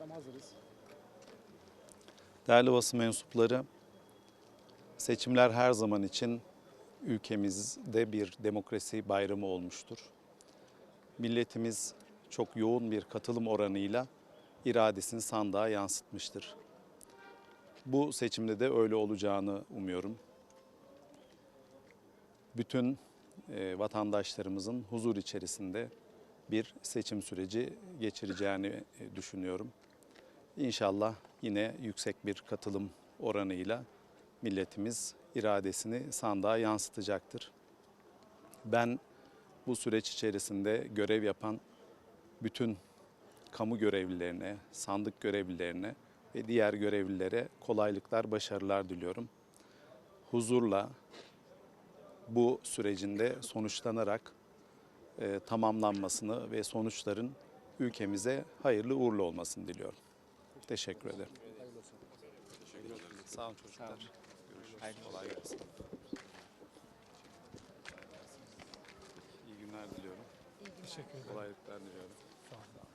Hocam hazırız. Değerli basın mensupları, seçimler her zaman için ülkemizde bir demokrasi bayramı olmuştur. Milletimiz çok yoğun bir katılım oranıyla iradesini sandığa yansıtmıştır. Bu seçimde de öyle olacağını umuyorum. Bütün e, vatandaşlarımızın huzur içerisinde bir seçim süreci geçireceğini e, düşünüyorum. İnşallah yine yüksek bir katılım oranıyla milletimiz iradesini sandığa yansıtacaktır. Ben bu süreç içerisinde görev yapan bütün kamu görevlilerine, sandık görevlilerine ve diğer görevlilere kolaylıklar, başarılar diliyorum. Huzurla bu sürecinde sonuçlanarak e, tamamlanmasını ve sonuçların ülkemize hayırlı uğurlu olmasını diliyorum. Teşekkür ederim. Sağ olun çocuklar. Görüşürüz. Kolay gelsin. İyi günler diliyorum. Teşekkür ederim. Kolaylıklar diliyorum. Sağ olun.